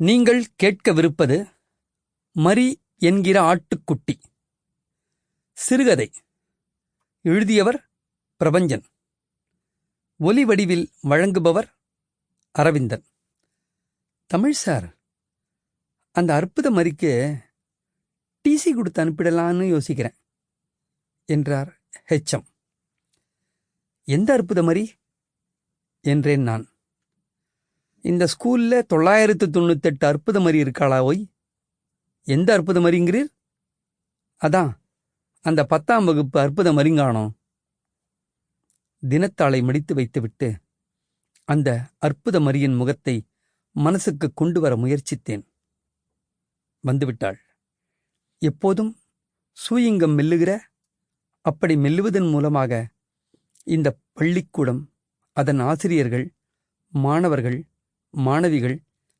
நீங்கள் கேட்கவிருப்பது மரி என்கிற ஆட்டுக்குட்டி. சிறுகதை. எழுதியவர் பிரபஞ்சன். ஒலி வடிவில் வழங்குபவர் அரவிந்தன். தமிழ் சார் அந்த அற்புத மரிக்கு டிசி கொடுத்து அனுப்பிடலான்னு யோசிக்கிறேன் என்றார் ஹெச்எம் எந்த அற்புத மரி? என்றேன் நான். இந்த ஸ்கூல்ல தொள்ளாயிரத்து தொண்ணூத்தெட்டு அற்புத மரி இருக்காளா ஓய்? எந்த அற்புத அறிங்கிறீர் அதான் அந்த பத்தாம் வகுப்பு அற்புத அறிங்கானோ தினத்தாளை மடித்து வைத்துவிட்டு அந்த அற்புத மரியின் முகத்தை மனசுக்கு கொண்டு வர முயற்சித்தேன். வந்துவிட்டாள். எப்போதும் சூயிங்கம் மெல்லுகிற அப்படி மெல்லுவதன் மூலமாக இந்த பள்ளிக்கூடம் அதன் ஆசிரியர்கள் மாணவர்கள் மாணவிகள்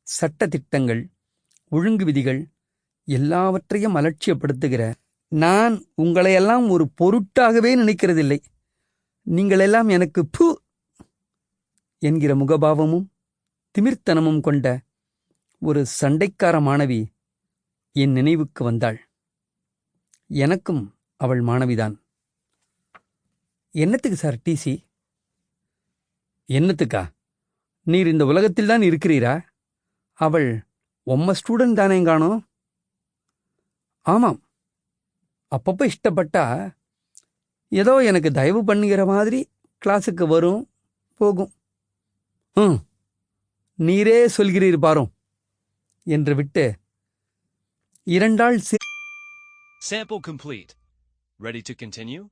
சட்ட திட்டங்கள் ஒழுங்கு விதிகள் எல்லாவற்றையும் அலட்சியப்படுத்துகிற நான் உங்களையெல்லாம் ஒரு பொருட்டாகவே நினைக்கிறதில்லை. நீங்களெல்லாம் எனக்கு பு என்கிற முகபாவமும் திமிர்த்தனமும் கொண்ட ஒரு சண்டைக்கார மாணவி என் நினைவுக்கு வந்தாள். எனக்கும் அவள் மாணவிதான். என்னத்துக்கு சார் டிசி என்னத்துக்கா? நீர் இந்த உலகத்தில் தான் இருக்கிறீரா? அவள் உம்ம ஸ்டூடெண்ட் தானே காணோம் ஆமாம். அப்பப்போ இஷ்டப்பட்டா ஏதோ எனக்கு தயவு பண்ணுகிற மாதிரி கிளாஸுக்கு வரும் போகும். ம் நீரே சொல்கிறீர் பாரும் என்று விட்டு இரண்டாள் சி Sample complete. Ready to continue?